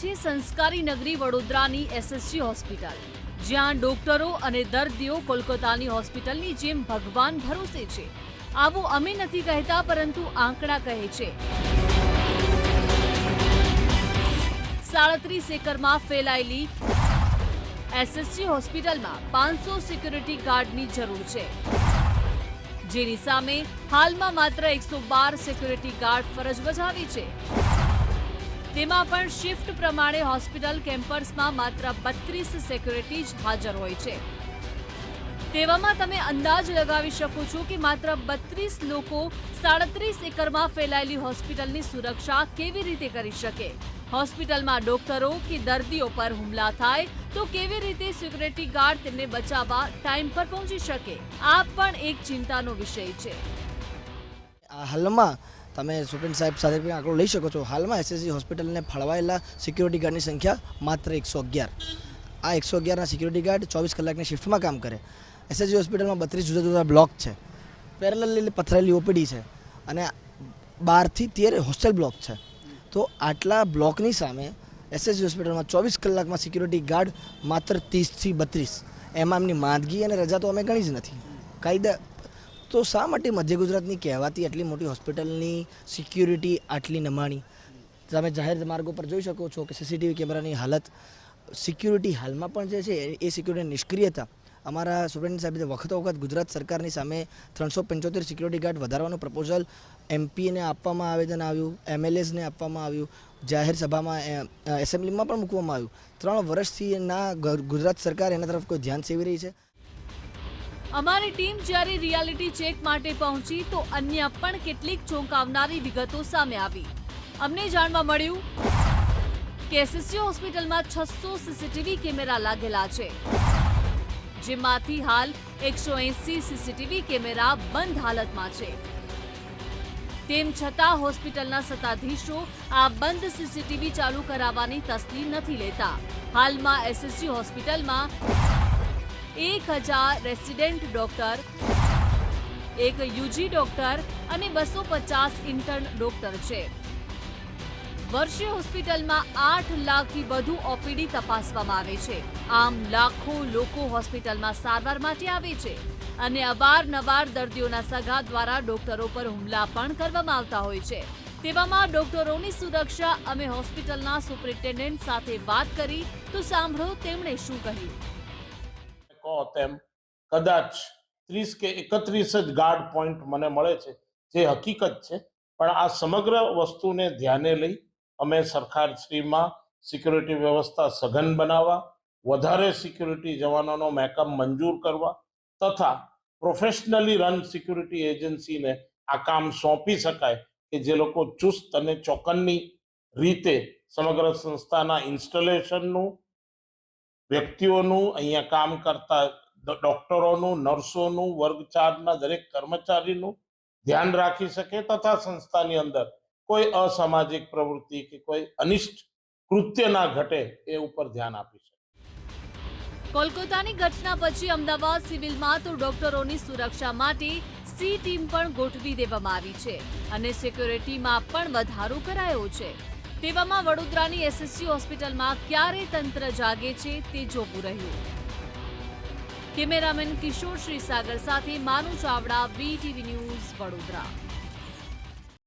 છીએ સંસ્કારી નગરી વડોદરાની એસએસજી હોસ્પિટલ, જ્યાં ડોક્ટરો અને દર્દીઓ કોલકાતાની હોસ્પિટલની જેમ ભગવાન ભરોસે છે. આવું અમે નથી કહેતા, પરંતુ આંકડા કહે છે. સાડત્રીસ એકરમાં ફેલાયેલી એસએસજી હોસ્પિટલમાં પાંચસો સિક્યુરિટી ગાર્ડની જરૂર છે. જેની સામે હાલમાં માત્ર એકસો બાર સિક્યુરિટી ગાર્ડ ફરજ બજાવે છે. તેમાં પણ શિફ્ટ પ્રમાણે હોસ્પિટલ કેમ્પસમાં માત્ર બત્રીસ સિક્યુરિટી જ હાજર હોય છે. તેવામાં તમે અંદાજ લગાવી શકો છો કે માત્ર બત્રીસ લોકો સાડત્રીસ એકરમાં ફેલાયેલી હોસ્પિટલની સુરક્ષા કેવી રીતે કરી શકે? હોસ્પિટલમાં ડોક્ટરો કે દર્દીઓ પર હુમલા થાય તો કેવી રીતે સિક્યુરિટી ગાર્ડ તેમને બચાવવા ટાઈમ પર પહોંચી શકે? આ પણ એક ચિંતાનો વિષય છે. હાલમાં તમે સુપ્રીમ સાહેબ સાથે પણ આંકડો લઈ શકો છો. હાલમાં એસએસજી હોસ્પિટલને ફળવાયેલા સિક્યુરિટી ગાર્ડની સંખ્યા માત્ર એકસો અગિયાર. આ એકસો અગિયારના સિક્યુરિટી ગાર્ડ ચોવીસ કલાકની શિફ્ટમાં કામ કરે. એસએસજી હોસ્પિટલમાં બત્રીસ જુદા જુદા બ્લોક છે. પેરેલલી પથરાયેલી ઓપીડી છે અને બારથી તેર હોસ્ટેલ બ્લોક છે. તો આટલા બ્લોકની સામે એસએસજી હોસ્પિટલમાં ચોવીસ કલાકમાં સિક્યુરિટી ગાર્ડ માત્ર ત્રીસથી બત્રીસ. એમાં એમની માંદગી અને રજા તો અમે ગણી જ નથી. કાયદા તો શા માટે મધ્ય ગુજરાતની કહેવાતી આટલી મોટી હોસ્પિટલની સિક્યુરિટી આટલી નમાણી? તમે જાહેર માર્ગો પર જોઈ શકો છો કે સીસીટીવી કેમેરાની હાલત સિક્યુરિટી હાલમાં પણ જે છે, એ સિક્યુરિટી નિષ્ક્રિયતા અમારા સુપ્રીમ સાહેબે વખતો વખત ગુજરાત સરકારની સામે ત્રણસો પંચોતેર સિક્યુરિટી ગાર્ડ વધારવાનું પ્રપોઝલ એમપીને આપવામાં આવેદન આવ્યું એમએલએસને આપવામાં આવ્યું, જાહેર સભામાં એસેમ્બલીમાં પણ મૂકવામાં આવ્યું. ત્રણ વર્ષથી ના ગુજરાત સરકાર એના તરફ કોઈ ધ્યાન સેવી રહી છે? અમારી ટીમ જ્યારે રિયાલિટી ચેક માટે પહોંચી તો અન્ય પણ કેટલીક ચોંકાવનારી વિગતો સામે આવી. અમને જાણવા મળ્યું કે એસએસજી હોસ્પિટલમાં છસો સીસીટીવી કેમેરા લાગેલા છે, જેમાંથી હાલ એકસો એંસી સીસીટીવી કેમેરા બંધ હાલતમાં છે. તેમ છતાં હોસ્પિટલના સત્તાધીશો આ બંધ સીસીટીવી ચાલુ કરાવવાની તસ્દી નથી લેતા. હાલમાં એસએસજી હોસ્પિટલમાં એક હજાર રેસિડેન્ટ ડોક્ટર, એક યુજી ડોક્ટર અને બસો પચાસ ઇન્ટર્ન ડોક્ટર છે. વર્ષે હોસ્પિટલમાં આઠ લાખથી વધુ ઓપીડી તપાસવામાં આવે છે. આમ લાખો લોકો હોસ્પિટલમાં સારવાર માટે આવે છે અને અવારનવાર દર્દીઓના સગા દ્વારા ડોક્ટરો પર હુમલા પણ કરવામાં આવતા હોય છે. તેવામાં ડોક્ટરોની સુરક્ષા અમે હોસ્પિટલના સુપ્રિન્ટેન્ડન્ટ સાથે વાત કરી તો સાંભળો તેમણે શું કહ્યું. કહો તેમ કદાચ ત્રીસ કે એકત્રીસ જ ગાર્ડ પોઈન્ટ મને મળે છે, જે હકીકત છે. પણ આ સમગ્ર વસ્તુને ધ્યાને લઈ અમે સરકારશ્રીમાં સિક્યુરિટી વ્યવસ્થા સઘન બનાવવા, વધારે સિક્યુરિટી જવાનોનો મેકઅપ મંજૂર કરવા તથા પ્રોફેશનલી રન સિક્યુરિટી એજન્સીને આ કામ સોંપી શકાય કે જે લોકો ચુસ્ત અને ચોકન્ની રીતે સમગ્ર સંસ્થાના ઇન્સ્ટોલેશનનું વ્યક્તિઓનું અહીંયા કામ કરતા ડોક્ટરોનું, નર્સોનું વર્ગ ચારના દરેક કર્મચારીનું ધ્યાન રાખી શકે તથા સંસ્થાની અંદર કોઈ અસામાજિક પ્રવૃત્તિ કે કોઈ અનિષ્ટ કૃત્ય ના ઘટે એ ઉપર ધ્યાન આપી શકે. કોલકાતાની ઘટના પછી અમદાવાદ સિવિલમાં તો ડોક્ટરોની સુરક્ષા માટે સી ટીમ પણ ગોઠવી દેવામાં આવી છે અને સિક્યોરિટીમાં પણ વધારો કરાયો છે. તેવામાં વડોદરાની એસએસજી હોસ્પિટલમાં ક્યારે તંત્ર જાગે છે તે જોવું રહ્યું. કેમેરામેન કિશોર શ્રીસાગર સાથે માનુ ચાવડા વીટીવી ન્યૂઝ વડોદરા.